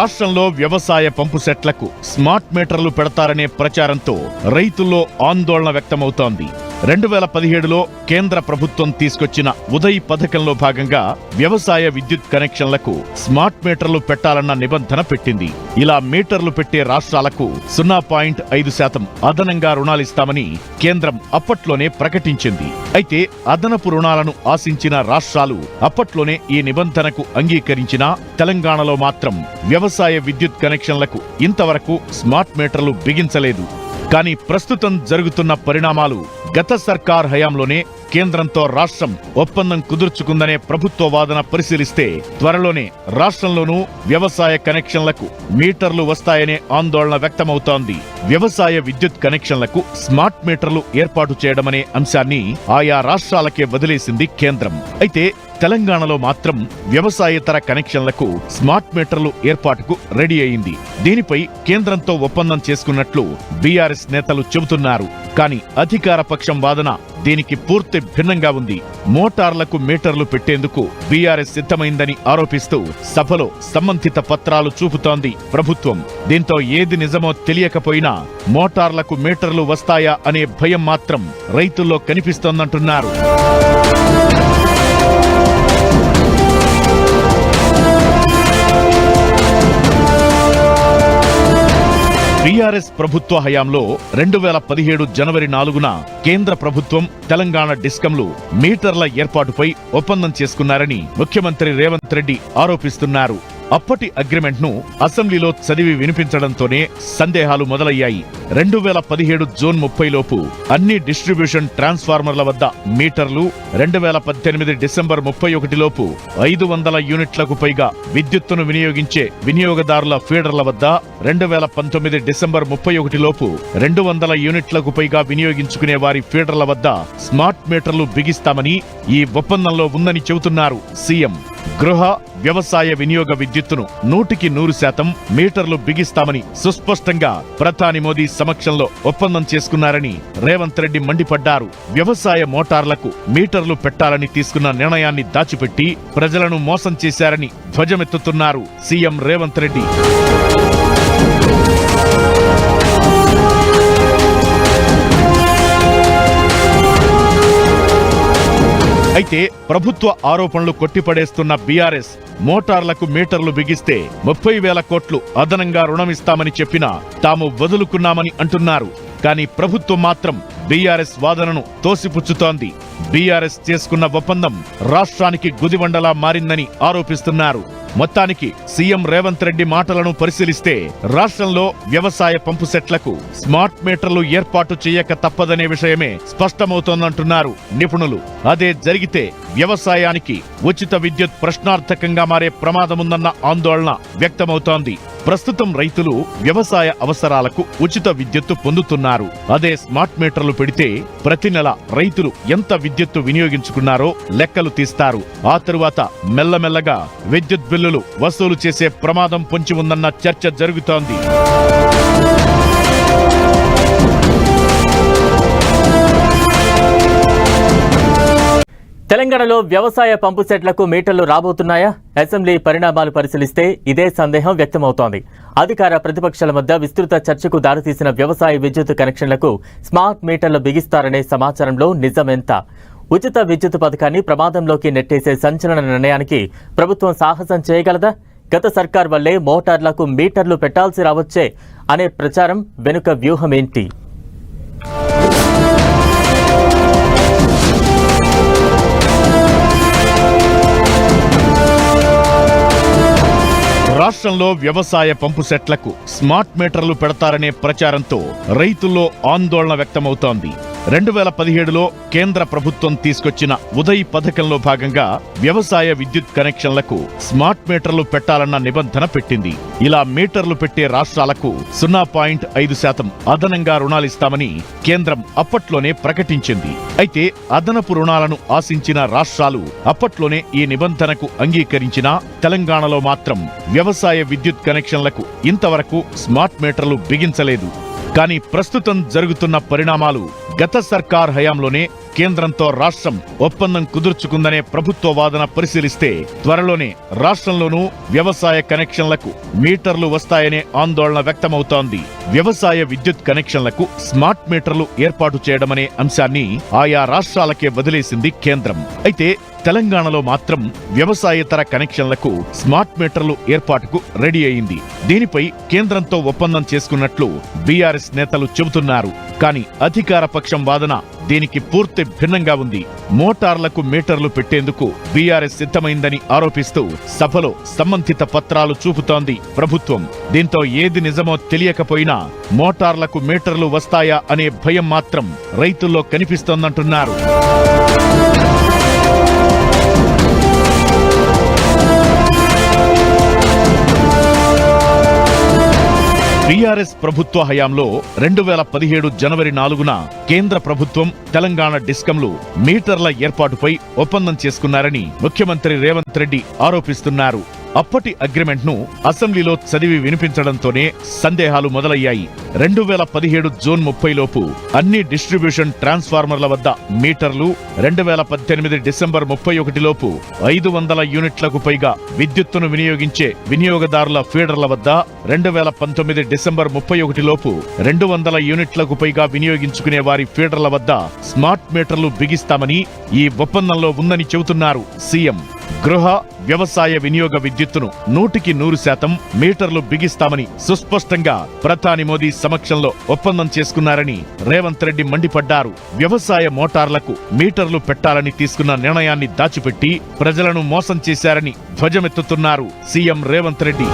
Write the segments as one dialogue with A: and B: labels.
A: రాష్ట్రంలో వ్యవసాయ పంపు సెట్లకు స్మార్ట్ మీటర్లు పెడతారనే ప్రచారంతో రైతుల్లో ఆందోళన వ్యక్తమవుతోంది. రెండు వేల పదిహేడులో కేంద్ర ప్రభుత్వం తీసుకొచ్చిన ఉదయ్ పథకంలో భాగంగా వ్యవసాయ విద్యుత్ కనెక్షన్లకు స్మార్ట్ మీటర్లు పెట్టాలన్న నిబంధన పెట్టింది. ఇలా మీటర్లు పెట్టే రాష్ట్రాలకు సున్నా పాయింట్ ఐదు శాతం అదనంగా రుణాలిస్తామని కేంద్రం అప్పట్లోనే ప్రకటించింది. అయితే అదనపు రుణాలను ఆశించిన రాష్ట్రాలు అప్పట్లోనే ఈ నిబంధనకు అంగీకరించినా తెలంగాణలో మాత్రం వ్యవసాయ విద్యుత్ కనెక్షన్లకు ఇంతవరకు స్మార్ట్ మీటర్లు బిగించలేదు. కానీ ప్రస్తుతం జరుగుతున్న పరిణామాలు గత సర్కార్ హయాంలోనే కేంద్రంతో రాష్ట్రం ఒప్పందం కుదుర్చుకుందనే ప్రభుత్వ వాదన పరిశీలిస్తే త్వరలోనే రాష్ట్రంలోనూ వ్యవసాయ కనెక్షన్లకు మీటర్లు వస్తాయనే ఆందోళన వ్యక్తమవుతోంది. వ్యవసాయ విద్యుత్ కనెక్షన్లకు స్మార్ట్ మీటర్లు ఏర్పాటు చేయడమనే అంశాన్ని ఆయా రాష్ట్రాలకే వదిలేసింది కేంద్రం. అయితే తెలంగాణలో మాత్రం వ్యవసాయేతర కనెక్షన్లకు స్మార్ట్ మీటర్లు ఏర్పాటుకు రెడీ అయింది. దీనిపై కేంద్రంతో ఒప్పందం చేసుకున్నట్లు బీఆర్ఎస్ నేతలు చెబుతున్నారు. కానీ అధికార పక్షం వాదన దీనికి పూర్తి భిన్నంగా ఉంది. మోటార్లకు మీటర్లు పెట్టేందుకు బీఆర్ఎస్ సిద్ధమైందని ఆరోపిస్తూ సభలో సంబంధిత పత్రాలు చూపుతోంది ప్రభుత్వం. దీంతో ఏది నిజమో తెలియకపోయినా మోటార్లకు మీటర్లు వస్తాయా అనే భయం మాత్రం రైతుల్లో కనిపిస్తోందంటున్నారు. బీఆర్ఎస్ ప్రభుత్వ హయాంలో రెండు వేల పదిహేడు జనవరి నాలుగున కేంద్ర ప్రభుత్వం తెలంగాణ డిస్కంలు మీటర్ల ఏర్పాటుపై ఒప్పందం చేసుకున్నారని ముఖ్యమంత్రి రేవంత్ రెడ్డి ఆరోపిస్తున్నారు. అప్పటి అగ్రిమెంట్ను అసెంబ్లీలో చదివి వినిపించడంతోనే సందేహాలు మొదలయ్యాయి. రెండు వేల పదిహేడు జూన్ ముప్పై లోపు అన్ని డిస్ట్రిబ్యూషన్ ట్రాన్స్ఫార్మర్ల వద్ద మీటర్లు రెండు వేల పద్దెనిమిది డిసెంబర్ ముప్పై ఒకటి లోపు ఐదు వందల యూనిట్లకు పైగా విద్యుత్తును వినియోగించే వినియోగదారుల ఫీడర్ల వద్ద రెండు వేల పంతొమ్మిది డిసెంబర్ ముప్పై ఒకటి లోపు రెండు వందల యూనిట్లకు పైగా వినియోగించుకునే వారి ఫీడర్ల వద్ద స్మార్ట్ మీటర్లు బిగిస్తామని ఈ ఒప్పందంలో ఉందని చెబుతున్నారు సీఎం. గృహ వ్యవసాయ వినియోగ విద్యుత్ విద్యుత్తును నూటికి నూరు శాతం మీటర్లు బిగిస్తామని సుస్పష్టంగా ప్రధాని మోదీ సమక్షంలో ఒప్పందం చేసుకున్నారని రేవంత్ రెడ్డి మండిపడ్డారు. వ్యవసాయ మోటార్లకు మీటర్లు పెట్టాలని తీసుకున్న నిర్ణయాన్ని దాచిపెట్టి ప్రజలను మోసం చేశారని ధ్వజమెత్తుతున్నారు సీఎం రేవంత్ రెడ్డి. అయితే ప్రభుత్వ ఆరోపణలు కొట్టిపడేస్తున్న బీఆర్ఎస్ మోటార్లకు మీటర్లు బిగిస్తే ముప్పై వేల కోట్లు అదనంగా రుణమిస్తామని చెప్పినా తాము వదులుకున్నామని అంటున్నారు. కానీ ప్రభుత్వం మాత్రం బీఆర్ఎస్ వాదనను తోసిపుచ్చుతోంది. బీఆర్ఎస్ చేసుకున్న ఒప్పందం రాష్ట్రానికి గుదివండలా మారిందని ఆరోపిస్తున్నారు. మొత్తానికి సీఎం రేవంత్ రెడ్డి మాటలను పరిశీలిస్తే రాష్ట్రంలో వ్యవసాయ పంపు సెట్లకు స్మార్ట్ మీటర్లు ఏర్పాటు చేయక తప్పదనే విషయమే స్పష్టమవుతోందంటున్నారు నిపుణులు. అదే జరిగితే వ్యవసాయానికి ఉచిత విద్యుత్ ప్రశ్నార్థకంగా మారే ప్రమాదముందన్న ఆందోళన వ్యక్తమవుతోంది. ప్రస్తుతం రైతులు వ్యవసాయ అవసరాలకు ఉచిత విద్యుత్తు పొందుతున్నారు. అదే స్మార్ట్ మీటర్లు పెడితే ప్రతి నెల రైతులు ఎంత విద్యుత్తు వినియోగించుకున్నారో లెక్కలు తీస్తారు. ఆ తరువాత మెల్లమెల్లగా విద్యుత్ బిల్లులు వసూలు చేసే ప్రమాదం పొంచి ఉందన్న చర్చ జరుగుతోంది.
B: తెలంగాణలో వ్యవసాయ పంపు సెట్లకు మీటర్లు రాబోతున్నాయా? అసెంబ్లీ పరిణామాలు పరిశీలిస్తే ఇదే సందేహం వ్యక్తమవుతోంది. అధికార ప్రతిపక్షాల మధ్య విస్తృత చర్చకు దారితీసిన వ్యవసాయ విద్యుత్ కనెక్షన్లకు స్మార్ట్ మీటర్లు బిగిస్తారనే సమాచారంలో నిజమెంత? ఉచిత విద్యుత్ పథకాన్ని ప్రమాదంలోకి నెట్టేసే సంచలన నిర్ణయానికి ప్రభుత్వం సాహసం చేయగలదా? గత సర్కార్ వల్లే మోటార్లకు మీటర్లు పెట్టాల్సి రావచ్చే అనే ప్రచారం వెనుక వ్యూహమేంటి?
A: రాష్ట్రంలో వ్యవసాయ పంపు సెట్లకు స్మార్ట్ మీటర్లు పెడతారనే ప్రచారంతో రైతుల్లో ఆందోళన వ్యక్తమవుతోంది. రెండు వేల పదిహేడులో కేంద్ర ప్రభుత్వం తీసుకొచ్చిన ఉదయ్ పథకంలో భాగంగా వ్యవసాయ విద్యుత్ కనెక్షన్లకు స్మార్ట్ మీటర్లు పెట్టాలన్న నిబంధన పెట్టింది. ఇలా మీటర్లు పెట్టే రాష్ట్రాలకు సున్నా పాయింట్ ఐదు శాతం అదనంగా రుణాలిస్తామని కేంద్రం అప్పట్లోనే ప్రకటించింది. అయితే అదనపు రుణాలను ఆశించిన రాష్ట్రాలు అప్పట్లోనే ఈ నిబంధనకు అంగీకరించినా తెలంగాణలో మాత్రం వ్యవసాయ విద్యుత్ కనెక్షన్లకు ఇంతవరకు స్మార్ట్ మీటర్లు బిగించలేదు. కానీ ప్రస్తుతం జరుగుతున్న పరిణామాలు గత సర్కార్ హయాంలోనే కేంద్రంతో రాష్ట్రం ఒప్పందం కుదుర్చుకుందనే ప్రభుత్వ వాదన పరిశీలిస్తే త్వరలోనే రాష్ట్రంలోనూ వ్యవసాయ కనెక్షన్లకు మీటర్లు వస్తాయనే ఆందోళన వ్యక్తమవుతోంది. వ్యవసాయ విద్యుత్ కనెక్షన్లకు స్మార్ట్ మీటర్లు ఏర్పాటు చేయడమనే అంశాన్ని ఆయా రాష్ట్రాలకే వదిలేసింది కేంద్రం. అయితే తెలంగాణలో మాత్రం వ్యవసాయేతర కనెక్షన్లకు స్మార్ట్ మీటర్లు ఏర్పాటుకు రెడీ అయింది. దీనిపై కేంద్రంతో ఒప్పందం చేసుకున్నట్లు బీఆర్ఎస్ నేతలు చెబుతున్నారు. కానీ అధికార పక్షం వాదన దీనికి పూర్తి భిన్నంగా ఉంది. మోటార్లకు మీటర్లు పెట్టేందుకు బీఆర్ఎస్ సిద్ధమైందని ఆరోపిస్తూ సభలో సంబంధిత పత్రాలు చూపుతోంది ప్రభుత్వం. దీంతో ఏది నిజమో తెలియకపోయినా మోటార్లకు మీటర్లు వస్తాయా అనే భయం మాత్రం రైతుల్లో కనిపిస్తోందంటున్నారు. టీఆర్ఎస్ ప్రభుత్వ హయాంలో రెండు వేల పదిహేడు జనవరి నాలుగున కేంద్ర ప్రభుత్వం తెలంగాణ డిస్కంలు మీటర్ల ఏర్పాటుపై ఒప్పందం చేసుకున్నారని ముఖ్యమంత్రి రేవంత్ రెడ్డి ఆరోపిస్తున్నారు. అప్పటి అగ్రిమెంట్ను అసెంబ్లీలో చదివి వినిపించడంతోనే సందేహాలు మొదలయ్యాయి. రెండు వేల పదిహేడు జూన్ ముప్పై లోపు అన్ని డిస్ట్రిబ్యూషన్ ట్రాన్స్ఫార్మర్ల వద్ద మీటర్లు రెండు వేల పద్దెనిమిది డిసెంబర్ ముప్పై ఒకటి లోపు ఐదు వందల యూనిట్లకు పైగా విద్యుత్తును వినియోగించే వినియోగదారుల ఫీడర్ల వద్ద రెండు వేల పంతొమ్మిది డిసెంబర్ ముప్పై ఒకటి లోపు రెండు వందల యూనిట్లకు పైగా వినియోగించుకునే వారి ఫీడర్ల వద్ద స్మార్ట్ మీటర్లు బిగిస్తామని ఈ ఒప్పందంలో ఉందని చెబుతున్నారు సీఎం. గృహ వ్యవసాయ వినియోగ విద్యుత్తును నూటికి నూరు శాతం మీటర్లు బిగిస్తామని సుస్పష్టంగా ప్రధాని మోదీ సమక్షంలో ఒప్పందం చేసుకున్నారని రేవంత్ రెడ్డి మండిపడ్డారు. వ్యవసాయ మోటార్లకు మీటర్లు పెట్టాలని తీసుకున్న నిర్ణయాన్ని దాచిపెట్టి ప్రజలను మోసం చేశారని ధ్వజమెత్తుతున్నారు సీఎం రేవంత్ రెడ్డి.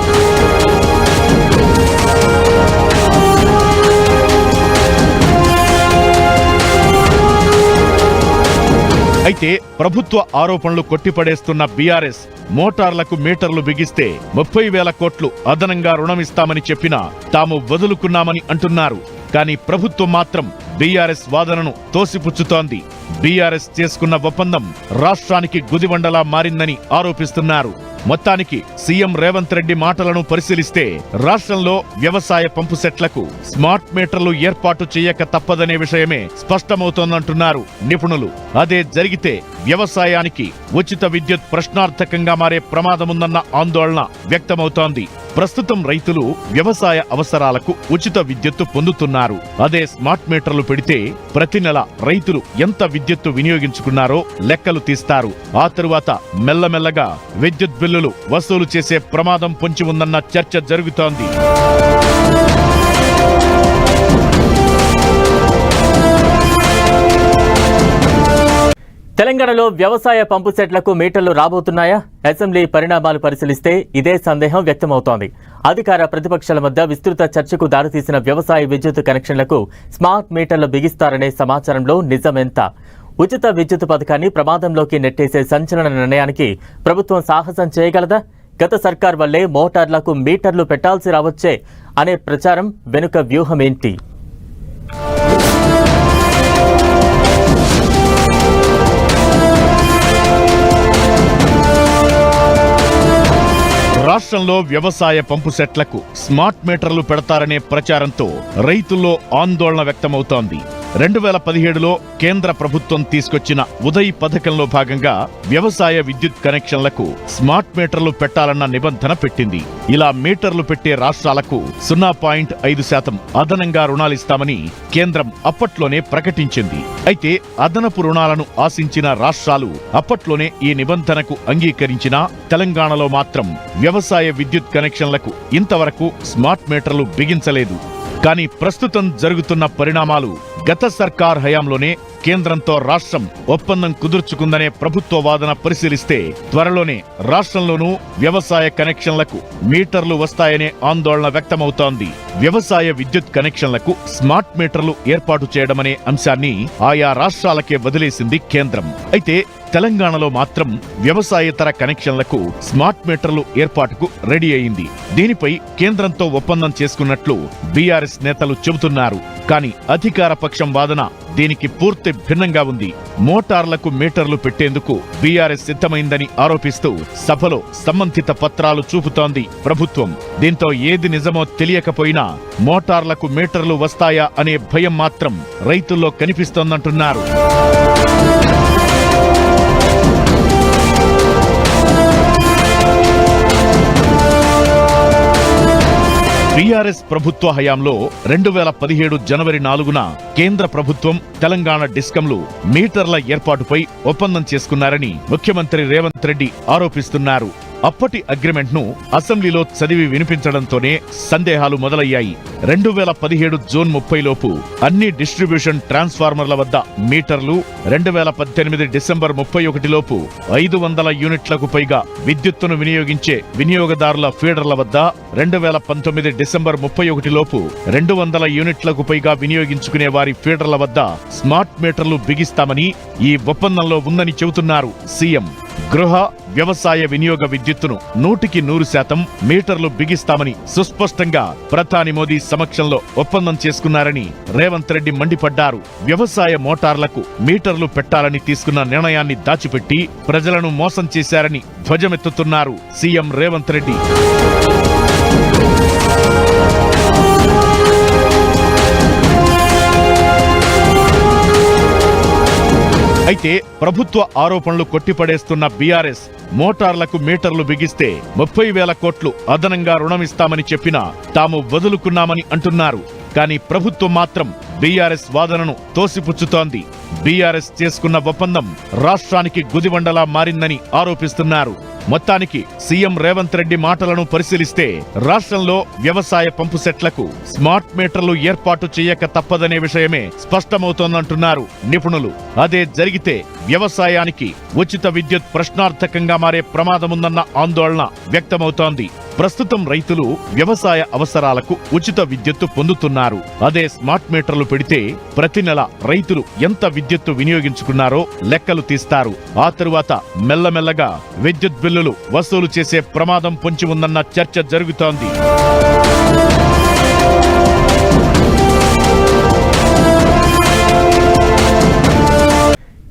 A: అయితే ప్రభుత్వ ఆరోపణలు కొట్టిపడేస్తున్న బీఆర్ఎస్ మోటార్లకు మీటర్లు బిగిస్తే ముప్పై వేల కోట్లు అదనంగా రుణమిస్తామని చెప్పినా తాము వదులుకున్నామని అంటున్నారు. కానీ ప్రభుత్వం మాత్రం బీఆర్ఎస్ వాదనను తోసిపుచ్చుతోంది. బీఆర్ఎస్ చేసుకున్న ఒప్పందం రాష్ట్రానికి గుదిబండలా మారిందని ఆరోపిస్తున్నారు. మొత్తానికి సీఎం రేవంత్ రెడ్డి మాటలను పరిశీలిస్తే రాష్ట్రంలో వ్యవసాయ పంపు సెట్లకు స్మార్ట్ మీటర్లు ఏర్పాటు చేయక తప్పదనే విషయమే స్పష్టమవుతోందంటున్నారు. నిపుణులు అదే జరిగితే వ్యవసాయానికి ఉచిత విద్యుత్ ప్రశ్నార్థకంగా మారే ప్రమాదముందన్న ఆందోళన వ్యక్తమవుతోంది. ప్రస్తుతం రైతులు వ్యవసాయ అవసరాలకు ఉచిత విద్యుత్తు పొందుతున్నారు. అదే స్మార్ట్ మీటర్లు పెడితే ప్రతి నెల రైతులు ఎంత విద్యుత్తు వినియోగించుకున్నారో లెక్కలు తీస్తారు. ఆ తరువాత మెల్లమెల్లగా విద్యుత్ బిల్లులు వసూలు చేసే ప్రమాదం పొంచి ఉందన్న చర్చ జరుగుతోంది.
B: తెలంగాణలో వ్యవసాయ పంపు సెట్లకు మీటర్లు రాబోతున్నాయా? అసెంబ్లీ పరిణామాలు పరిశీలిస్తే ఇదే సందేహం వ్యక్తమవుతోంది. అధికార ప్రతిపక్షాల మధ్య విస్తృత చర్చకు దారితీసిన వ్యవసాయ విద్యుత్ కనెక్షన్లకు స్మార్ట్ మీటర్లు బిగిస్తారనే సమాచారంలో నిజమెంత. ఉచిత విద్యుత్ పథకాన్ని ప్రమాదంలోకి నెట్టేసే సంచలన నిర్ణయానికి ప్రభుత్వం సాహసం చేయగలదా? గత సర్కార్ వల్లే మోటార్లకు మీటర్లు పెట్టాల్సి రావచ్చే అనే ప్రచారం వెనుక వ్యూహమేంటి?
A: రాష్ట్రంలో వ్యవసాయ పంపు సెట్లకు స్మార్ట్ మీటర్లు పెడతారనే ప్రచారంతో రైతుల్లో ఆందోళన వ్యక్తమవుతోంది. రెండు వేల పదిహేడులో కేంద్ర ప్రభుత్వం తీసుకొచ్చిన ఉదయ్ పథకంలో భాగంగా వ్యవసాయ విద్యుత్ కనెక్షన్లకు స్మార్ట్ మీటర్లు పెట్టాలన్న నిబంధన పెట్టింది. ఇలా మీటర్లు పెట్టే రాష్ట్రాలకు సున్నా పాయింట్ ఐదు శాతం అదనంగా రుణాలిస్తామని కేంద్రం అప్పట్లోనే ప్రకటించింది. అయితే అదనపు రుణాలను ఆశించిన రాష్ట్రాలు అప్పట్లోనే ఈ నిబంధనకు అంగీకరించినా తెలంగాణలో మాత్రం వ్యవసాయ విద్యుత్ కనెక్షన్లకు ఇంతవరకు స్మార్ట్ మీటర్లు బిగించలేదు. కానీ ప్రస్తుతం జరుగుతున్న పరిణామాలు గత సర్కార్ హయాంలోనే కేంద్రంతో రాష్ట్రం ఒప్పందం కుదుర్చుకుందనే ప్రభుత్వ వాదన పరిశీలిస్తే త్వరలోనే రాష్ట్రంలోనూ వ్యవసాయ కనెక్షన్లకు మీటర్లు వస్తాయనే ఆందోళన వ్యక్తమవుతోంది. వ్యవసాయ విద్యుత్ కనెక్షన్లకు స్మార్ట్ మీటర్లు ఏర్పాటు చేయడమనే అంశాన్ని ఆయా రాష్ట్రాలకే వదిలేసింది కేంద్రం. అయితే తెలంగాణలో మాత్రం వ్యవసాయేతర కనెక్షన్లకు స్మార్ట్ మీటర్లు ఏర్పాటుకు రెడీ అయింది. దీనిపై కేంద్రంతో ఒప్పందం చేసుకున్నట్లు బీఆర్ఎస్ నేతలు చెబుతున్నారు. కానీ అధికార పక్షం వాదన దీనికి పూర్తి భిన్నంగా ఉంది. మోటార్లకు మీటర్లు పెట్టేందుకు బీఆర్ఎస్ సిద్ధమైందని ఆరోపిస్తూ సభలో సంబంధిత పత్రాలు చూపుతోంది ప్రభుత్వం. దీంతో ఏది నిజమో తెలియకపోయినా మోటార్లకు మీటర్లు వస్తాయా అనే భయం మాత్రం రైతుల్లో కనిపిస్తోందంటున్నారు. టీఆర్ఎస్ ప్రభుత్వ హయాంలో రెండు వేల పదిహేడు జనవరి నాలుగున కేంద్ర ప్రభుత్వం తెలంగాణ డిస్కంలు మీటర్ల ఏర్పాటుపై ఒప్పందం చేసుకున్నారని ముఖ్యమంత్రి రేవంత్ రెడ్డి ఆరోపిస్తున్నారు. అప్పటి అగ్రిమెంట్ను అసెంబ్లీలో చదివి వినిపించడంతోనే సందేహాలు మొదలయ్యాయి. రెండు వేల పదిహేడు జూన్ ముప్పై లోపు అన్ని డిస్ట్రిబ్యూషన్ ట్రాన్స్ఫార్మర్ల వద్ద మీటర్లు రెండు వేల పద్దెనిమిది డిసెంబర్ ముప్పై ఒకటి లోపు ఐదు వందల యూనిట్లకు పైగా విద్యుత్తును వినియోగించే వినియోగదారుల ఫీడర్ల వద్ద రెండు వేల పంతొమ్మిది డిసెంబర్ ముప్పై ఒకటి లోపు రెండు వందల యూనిట్లకు పైగా వినియోగించుకునే వారి ఫీడర్ల వద్ద స్మార్ట్ మీటర్లు బిగిస్తామని ఈ ఒప్పందంలో ఉందని చెబుతున్నారు సీఎం. గృహ వ్యవసాయ వినియోగ విద్యుత్ ఎత్తును నూటికి నూరు శాతం మీటర్లు బిగిస్తామని సుస్పష్టంగా ప్రధాని మోదీ సమక్షంలో ఒప్పందం చేసుకున్నారని రేవంత్ రెడ్డి మండిపడ్డారు. వ్యవసాయ మోటార్లకు మీటర్లు పెట్టాలని తీసుకున్న నిర్ణయాన్ని దాచిపెట్టి ప్రజలను మోసం చేశారని ధ్వజమెత్తుతున్నారు సీఎం రేవంత్ రెడ్డి. అయితే ప్రభుత్వ ఆరోపణలు కొట్టిపడేస్తున్న బీఆర్ఎస్ మోటార్లకు మీటర్లు బిగిస్తే ముప్పై వేల కోట్లు అదనంగా రుణమిస్తామని చెప్పినా తాము వదులుకున్నామని అంటున్నారు. కానీ ప్రభుత్వం మాత్రం బీఆర్ఎస్ వాదనను తోసిపుచ్చుతోంది. బీఆర్ఎస్ చేసుకున్న ఒప్పందం రాష్ట్రానికి గుదిబండలా మారిందని ఆరోపిస్తున్నారు. మొత్తానికి సీఎం రేవంత్ రెడ్డి మాటలను పరిశీలిస్తే రాష్ట్రంలో వ్యవసాయ పంపు సెట్లకు స్మార్ట్ మీటర్లు ఏర్పాటు చేయక తప్పదనే విషయమే స్పష్టమవుతోందంటున్నారు నిపుణులు. అదే జరిగితే వ్యవసాయానికి ఉచిత విద్యుత్ ప్రశ్నార్థకంగా మారే ప్రమాదముందన్న ఆందోళన వ్యక్తమవుతోంది. ప్రస్తుతం రైతులు వ్యవసాయ అవసరాలకు ఉచిత విద్యుత్తు పొందుతున్నారు. అదే స్మార్ట్ మీటర్లు పెడితే ప్రతి నెల రైతులు ఎంత విద్యుత్తు వినియోగించుకున్నారో లెక్కలు తీస్తారు. ఆ తరువాత మెల్లమెల్లగా విద్యుత్ బిల్లులు వసూలు చేసే ప్రమాదం పొంచి ఉందన్న చర్చ జరుగుతోంది.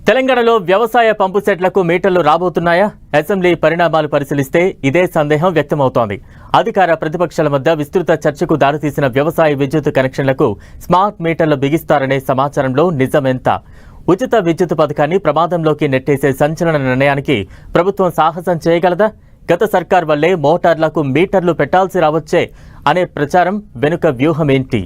B: తెలంగాణలో వ్యవసాయ పంపు సెట్లకు మీటర్లు రాబోతున్నాయా? అసెంబ్లీ పరిణామాలు పరిశీలిస్తే ఇదే సందేహం వ్యక్తమవుతోంది. అధికార ప్రతిపక్షాల మధ్య విస్తృత చర్చకు దారితీసిన వ్యవసాయ విద్యుత్ కనెక్షన్లకు స్మార్ట్ మీటర్లు బిగిస్తారనే సమాచారంలో నిజమెంత? ఉచిత విద్యుత్ పథకాన్ని ప్రమాదంలోకి నెట్టేసే సంచలన నిర్ణయానికి ప్రభుత్వం సాహసం చేయగలదా? గత సర్కార్ వల్లే మోటార్లకు మీటర్లు పెట్టాల్సి రావచ్చే అనే ప్రచారం వెనుక వ్యూహమేంటి?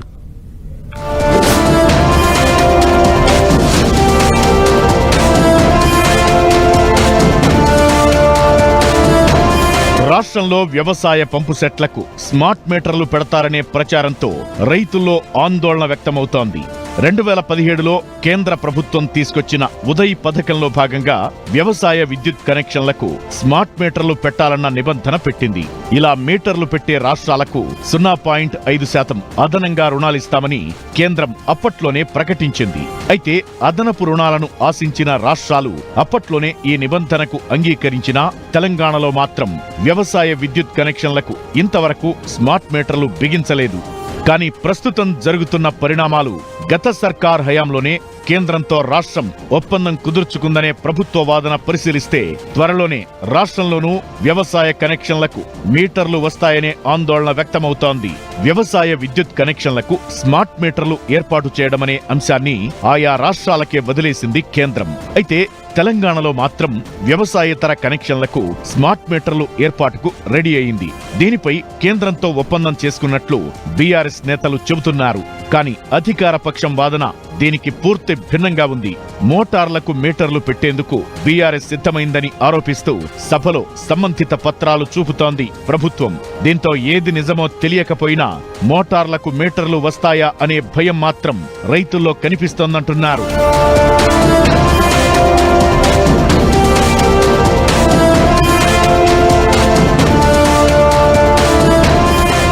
A: రాష్ట్రంలో వ్యవసాయ పంపు సెట్లకు స్మార్ట్ మీటర్లు పెడతారనే ప్రచారంతో రైతుల్లో ఆందోళన వ్యక్తమవుతోంది. రెండు వేల పదిహేడులో కేంద్ర ప్రభుత్వం తీసుకొచ్చిన ఉదయ్ పథకంలో భాగంగా వ్యవసాయ విద్యుత్ కనెక్షన్లకు స్మార్ట్ మీటర్లు పెట్టాలన్న నిబంధన పెట్టింది. ఇలా మీటర్లు పెట్టే రాష్ట్రాలకు సున్నా పాయింట్ ఐదు శాతం అదనంగా రుణాలిస్తామని కేంద్రం అప్పట్లోనే ప్రకటించింది. అయితే అదనపు రుణాలను ఆశించిన రాష్ట్రాలు అప్పట్లోనే ఈ నిబంధనకు అంగీకరించినా తెలంగాణలో మాత్రం వ్యవసాయ విద్యుత్ కనెక్షన్లకు ఇంతవరకు స్మార్ట్ మీటర్లు బిగించలేదు. కానీ ప్రస్తుతం జరుగుతున్న పరిణామాలు గత సర్కార్ హయాంలోనే కేంద్రంతో రాష్ట్రం ఒప్పందం కుదుర్చుకుందనే ప్రభుత్వ వాదన పరిశీలిస్తే త్వరలోనే రాష్ట్రంలోనూ వ్యవసాయ కనెక్షన్లకు మీటర్లు వస్తాయనే ఆందోళన వ్యక్తమవుతోంది. వ్యవసాయ విద్యుత్ కనెక్షన్లకు స్మార్ట్ మీటర్లు ఏర్పాటు చేయడమనే అంశాన్ని ఆయా రాష్ట్రాలకే వదిలేసింది కేంద్రం. అయితే తెలంగాణలో మాత్రం వ్యవసాయేతర కనెక్షన్లకు స్మార్ట్ మీటర్లు ఏర్పాటుకు రెడీ అయింది. దీనిపై కేంద్రంతో ఒప్పందం చేసుకున్నట్లు బీఆర్ఎస్ నేతలు చెబుతున్నారు. కానీ అధికార పక్షం వాదన దీనికి పూర్తి భిన్నంగా ఉంది. మోటార్లకు మీటర్లు పెట్టేందుకు బీఆర్ఎస్ సిద్ధమైందని ఆరోపిస్తూ సభలో సంబంధిత పత్రాలు చూపుతోంది ప్రభుత్వం. దీంతో ఏది నిజమో తెలియకపోయినా మోటార్లకు మీటర్లు వస్తాయా అనే భయం మాత్రం రైతుల్లో కనిపిస్తోందంటున్నారు.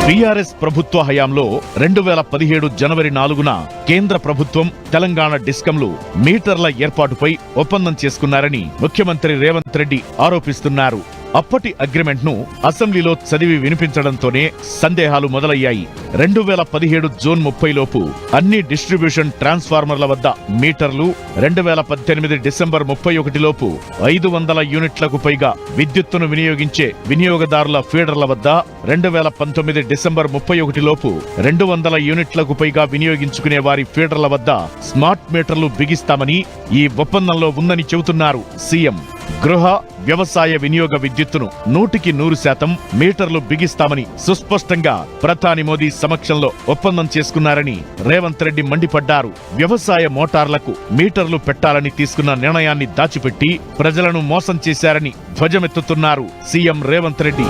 A: టీఆర్ఎస్ ప్రభుత్వ హయాంలో రెండు వేల పదిహేడు జనవరి నాలుగున కేంద్ర ప్రభుత్వం తెలంగాణ డిస్కంలు మీటర్ల ఏర్పాటుపై ఒప్పందం చేసుకున్నారని ముఖ్యమంత్రి రేవంత్ రెడ్డి ఆరోపిస్తున్నారు. అప్పటి అగ్రిమెంట్ను అసెంబ్లీలో చదివి వినిపించడంతోనే సందేహాలు మొదలయ్యాయి. రెండు వేల పదిహేడు జూన్ ముప్పై లోపు అన్ని డిస్ట్రిబ్యూషన్ ట్రాన్స్ఫార్మర్ల వద్ద మీటర్లు రెండు వేల పద్దెనిమిది డిసెంబర్ ముప్పై ఒకటి లోపు ఐదు వందల యూనిట్లకు పైగా విద్యుత్తును వినియోగించే వినియోగదారుల ఫీడర్ల వద్ద రెండు వేల పంతొమ్మిది డిసెంబర్ ముప్పై ఒకటి లోపు రెండు వందల యూనిట్లకు పైగా వినియోగించుకునే వారి ఫీడర్ల వద్ద స్మార్ట్ మీటర్లు బిగిస్తామని ఈ ఒప్పందంలో ఉందని చెబుతున్నారు సీఎం. గృహ వ్యవసాయ వినియోగ విద్యుత్తును నూటికి నూరు శాతం మీటర్లు బిగిస్తామని సుస్పష్టంగా ప్రధాని మోదీ సమక్షంలో ఒప్పందం చేసుకున్నారని రేవంత్ రెడ్డి మండిపడ్డారు. వ్యవసాయ మోటార్లకు మీటర్లు పెట్టాలని తీసుకున్న నిర్ణయాన్ని దాచిపెట్టి ప్రజలను మోసం చేశారని ధ్వజమెత్తుతున్నారు సీఎం రేవంత్ రెడ్డి.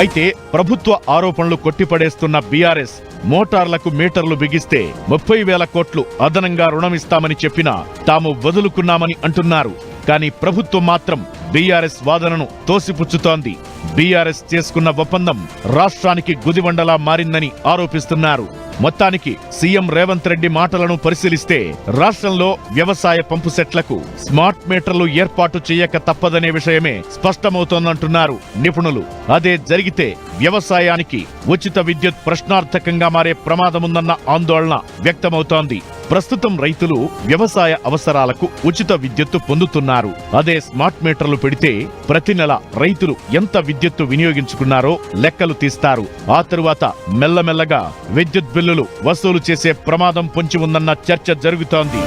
A: అయితే ప్రభుత్వ ఆరోపణలు కొట్టిపడేస్తున్న బీఆర్ఎస్ మోటార్లకు మీటర్లు బిగిస్తే ముప్పై వేల కోట్లు అదనంగా రుణమిస్తామని చెప్పినా తాము వదులుకున్నామని అంటున్నారు. కానీ ప్రభుత్వం మాత్రం బీఆర్ఎస్ వాదనను తోసిపుచ్చుతోంది. బీఆర్ఎస్ చేసుకున్న ఒప్పందం రాష్ట్రానికి గుదివండలా మారిందని ఆరోపిస్తున్నారు. మొత్తానికి సీఎం రేవంత్ రెడ్డి మాటలను పరిశీలిస్తే రాష్ట్రంలో వ్యవసాయ పంపు సెట్లకు స్మార్ట్ మీటర్లు ఏర్పాటు చేయక తప్పదనే విషయమే స్పష్టమవుతోందంటున్నారు నిపుణులు. అదే జరిగితే వ్యవసాయానికి ఉచిత విద్యుత్ ప్రశ్నార్థకంగా మారే ప్రమాదముందన్న ఆందోళన వ్యక్తమవుతోంది. ప్రస్తుతం రైతులు వ్యవసాయ అవసరాలకు ఉచిత విద్యుత్తు పొందుతున్నారు. అదే స్మార్ట్ మీటర్లు పెడితే ప్రతి నెల రైతులు ఎంత విద్యుత్తు వినియోగించుకున్నారో లెక్కలు తీస్తారు. ఆ తరువాత మెల్లమెల్లగా విద్యుత్ బిల్లులు వసూలు చేసే ప్రమాదం పొంచి ఉందన్న చర్చ జరుగుతోంది.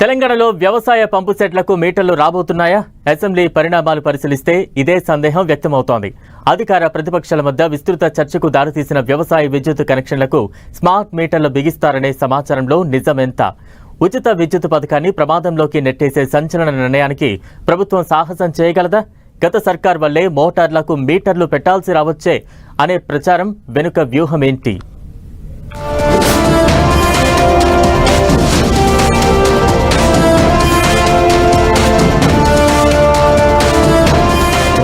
B: తెలంగాణలో వ్యవసాయ పంపు సెట్లకు మీటర్లు రాబోతున్నాయా? అసెంబ్లీ పరిణామాలు పరిశీలిస్తే ఇదే సందేహం వ్యక్తమవుతోంది. అధికార ప్రతిపక్షాల మధ్య విస్తృత చర్చకు దారితీసిన వ్యవసాయ విద్యుత్ కనెక్షన్లకు స్మార్ట్ మీటర్లు బిగిస్తారనే సమాచారంలో నిజమెంత ఉచిత విద్యుత్ పథకాన్ని ప్రమాదంలోకి నెట్టేసే సంచలన నిర్ణయానికి ప్రభుత్వం సాహసం చేయగలదా? గత సర్కార్ వల్లే మోటార్లకు మీటర్లు పెట్టాల్సి రావచ్చే అనే ప్రచారం వెనుక వ్యూహమేంటి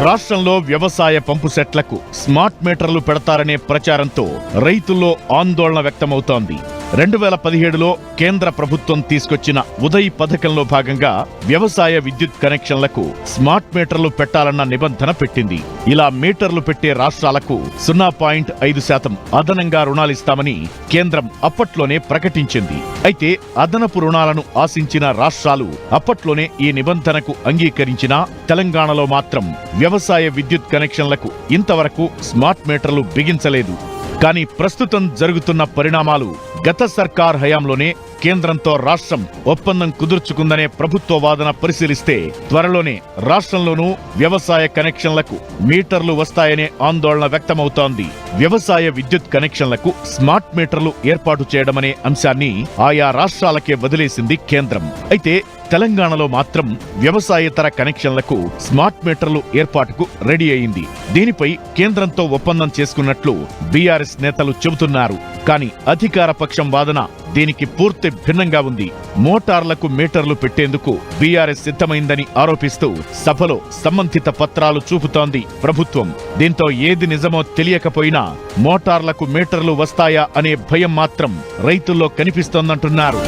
A: రాష్ట్రంలో వ్యవసాయ పంపు సెట్లకు స్మార్ట్ మీటర్లు పెడతారనే ప్రచారంతో రైతుల్లో ఆందోళన వ్యక్తమవుతోంది. రెండు వేల పదిహేడులో కేంద్ర ప్రభుత్వం తీసుకొచ్చిన ఉదయ్ పథకంలో భాగంగా వ్యవసాయ విద్యుత్ కనెక్షన్లకు స్మార్ట్ మీటర్లు పెట్టాలన్న నిబంధన పెట్టింది. ఇలా మీటర్లు పెట్టే రాష్ట్రాలకు సున్నా పాయింట్ ఐదు శాతం అదనంగా రుణాలిస్తామని కేంద్రం అప్పట్లోనే ప్రకటించింది. అయితే అదనపు రుణాలను ఆశించిన రాష్ట్రాలు అప్పట్లోనే ఈ నిబంధనకు అంగీకరించినా తెలంగాణలో మాత్రం వ్యవసాయ విద్యుత్ కనెక్షన్లకు ఇంతవరకు స్మార్ట్ మీటర్లు బిగించలేదు. కానీ ప్రస్తుతం జరుగుతున్న పరిణామాలు గత సర్కార్ హయాంలోనే కేంద్రంతో రాష్ట్రం ఒప్పందం కుదుర్చుకుందనే ప్రభుత్వ వాదన పరిశీలిస్తే త్వరలోనే రాష్ట్రంలోనూ వ్యవసాయ కనెక్షన్లకు మీటర్లు వస్తాయనే ఆందోళన వ్యక్తమవుతోంది. వ్యవసాయ విద్యుత్ కనెక్షన్లకు స్మార్ట్ మీటర్లు ఏర్పాటు చేయడమనే అంశాన్ని ఆయా రాష్ట్రాలకే వదిలేసింది కేంద్రం. అయితే తెలంగాణలో మాత్రం వ్యవసాయేతర కనెక్షన్లకు స్మార్ట్ మీటర్లు ఏర్పాటుకు రెడీ అయింది. దీనిపై కేంద్రంతో ఒప్పందం చేసుకున్నట్లు బీఆర్ఎస్ నేతలు చెబుతున్నారు. కానీ అధికార పక్షం వాదన దీనికి పూర్తి భిన్నంగా ఉంది. మోటార్లకు మీటర్లు పెట్టేందుకు బీఆర్ఎస్ సిద్ధమైందని ఆరోపిస్తూ సభలో సంబంధిత పత్రాలు చూపుతోంది ప్రభుత్వం. దీంతో ఏది నిజమో తెలియకపోయినా మోటార్లకు మీటర్లు వస్తాయా అనే భయం మాత్రం రైతుల్లో కనిపిస్తోందంటున్నారు.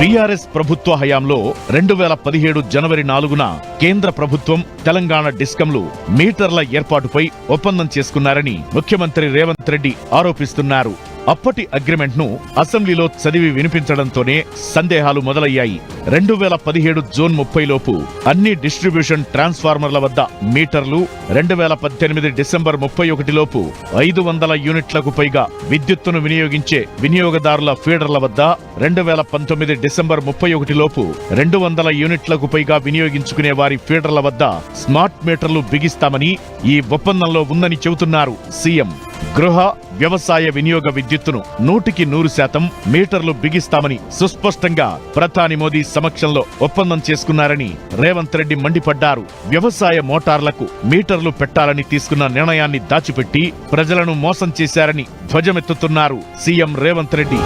A: టీఆర్ఎస్ ప్రభుత్వ హయాంలో రెండు వేల పదిహేడు జనవరి నాలుగున కేంద్ర ప్రభుత్వం తెలంగాణ డిస్కంలు మీటర్ల ఏర్పాటుపై ఒప్పందం చేసుకున్నారని ముఖ్యమంత్రి రేవంత్ రెడ్డి ఆరోపిస్తున్నారు. అప్పటి అగ్రిమెంట్ను అసెంబ్లీలో చదివి వినిపించడంతోనే సందేహాలు మొదలయ్యాయి. రెండు వేల పదిహేడు జూన్ ముప్పై లోపు అన్ని డిస్ట్రిబ్యూషన్ ట్రాన్స్ఫార్మర్ల వద్ద మీటర్లు రెండు వేల పద్దెనిమిది డిసెంబర్ ముప్పై ఒకటి లోపు ఐదు వందల యూనిట్లకు పైగా విద్యుత్తును వినియోగించే వినియోగదారుల ఫీడర్ల వద్ద రెండు వేల పంతొమ్మిది డిసెంబర్ ముప్పై ఒకటి లోపు రెండు వందల యూనిట్లకు పైగా వినియోగించుకునే వారి ఫీడర్ల వద్ద స్మార్ట్ మీటర్లు బిగిస్తామని ఈ ఒప్పందంలో ఉందని చెబుతున్నారు సీఎం. గృహ వ్యవసాయ వినియోగ విద్యుత్తును నూటికి నూరు శాతం మీటర్లు బిగిస్తామని సుస్పష్టంగా ప్రధాని మోదీ సమక్షంలో ఒప్పందం చేసుకున్నారని రేవంత్ రెడ్డి మండిపడ్డారు. వ్యవసాయ మోటార్లకు మీటర్లు పెట్టాలని తీసుకున్న నిర్ణయాన్ని దాచిపెట్టి ప్రజలను మోసం చేశారని ధ్వజమెత్తుతున్నారు సీఎం రేవంత్ రెడ్డి.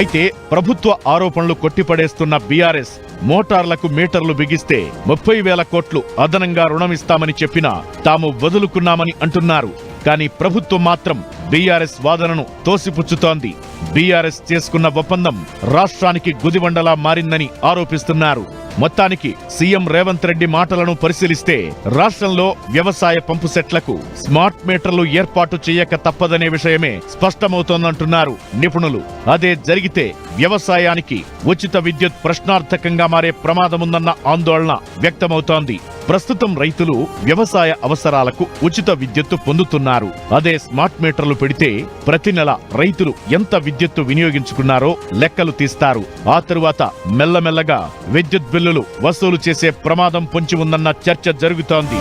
A: అయితే ప్రభుత్వ ఆరోపణలు కొట్టిపడేస్తున్న బీఆర్ఎస్ మోటార్లకు మీటర్లు బిగిస్తే ముప్పై వేల కోట్లు అదనంగా రుణమిస్తామని చెప్పినా తాము వదులుకున్నామని అంటున్నారు. కానీ ప్రభుత్వం మాత్రం బీఆర్ఎస్ వాదనను తోసిపుచ్చుతోంది. బీఆర్ఎస్ చేసుకున్న ఒప్పందం రాష్ట్రానికి గుదివండలా మారిందని ఆరోపిస్తున్నారు. మొత్తానికి సీఎం రేవంత్ రెడ్డి మాటలను పరిశీలిస్తే రాష్ట్రంలో వ్యవసాయ పంపు సెట్లకు స్మార్ట్ మీటర్లు ఏర్పాటు చేయక తప్పదనే విషయమే స్పష్టమవుతోందంటున్నారు నిపుణులు. అదే జరిగితే వ్యవసాయానికి ఉచిత విద్యుత్ ప్రశ్నార్థకంగా మారే ప్రమాదముందన్న ఆందోళన వ్యక్తమవుతోంది. ప్రస్తుతం రైతులు వ్యవసాయ అవసరాలకు ఉచిత విద్యుత్తు పొందుతున్నారు. అదే స్మార్ట్ మీటర్లు పెడితే ప్రతి నెల రైతులు ఎంత విద్యుత్తు వినియోగించుకున్నారో లెక్కలు తీస్తారు. ఆ తరువాత మెల్లమెల్లగా విద్యుత్ బిల్లులు వసూలు చేసే ప్రమాదం పొంచి ఉందన్న చర్చ జరుగుతోంది.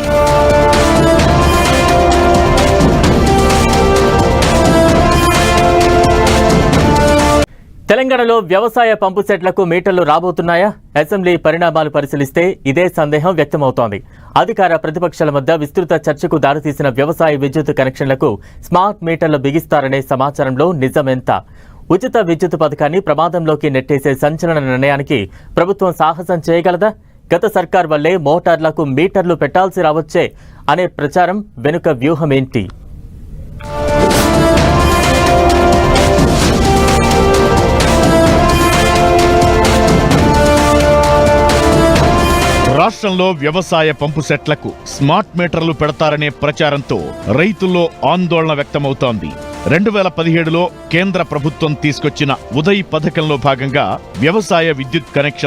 B: తెలంగాణలో వ్యవసాయ పంపు సెట్లకు మీటర్లు రాబోతున్నాయా? అసెంబ్లీ పరిణామాలు పరిశీలిస్తే ఇదే సందేహం వ్యక్తమవుతోంది. అధికార ప్రతిపక్షాల మధ్య విస్తృత చర్చకు దారితీసిన వ్యవసాయ విద్యుత్ కనెక్షన్లకు స్మార్ట్ మీటర్లు బిగిస్తారనే సమాచారంలో నిజమెంత? ఉచిత విద్యుత్ పథకాన్ని ప్రమాదంలోకి నెట్టేసే సంచలన నిర్ణయానికి ప్రభుత్వం సాహసం చేయగలదా? గత సర్కార్ వల్లే మోటార్లకు మీటర్లు పెట్టాల్సి రావచ్చే అనే ప్రచారం వెనుక వ్యూహమేంటి?
A: రాష్ట్రంలో వ్యవసాయ పంపు సెట్లకు స్మార్ట్ మీటర్లు పెడతారనే ప్రచారంతో రైతుల్లో ఆందోళన వ్యక్తమవుతోంది. రెండు వేల పదిహేడులో కేంద్ర ప్రభుత్వం తీసుకొచ్చిన ఉదయ్ పథకంలో భాగంగా వ్యవసాయ విద్యుత్ కనెక్షన్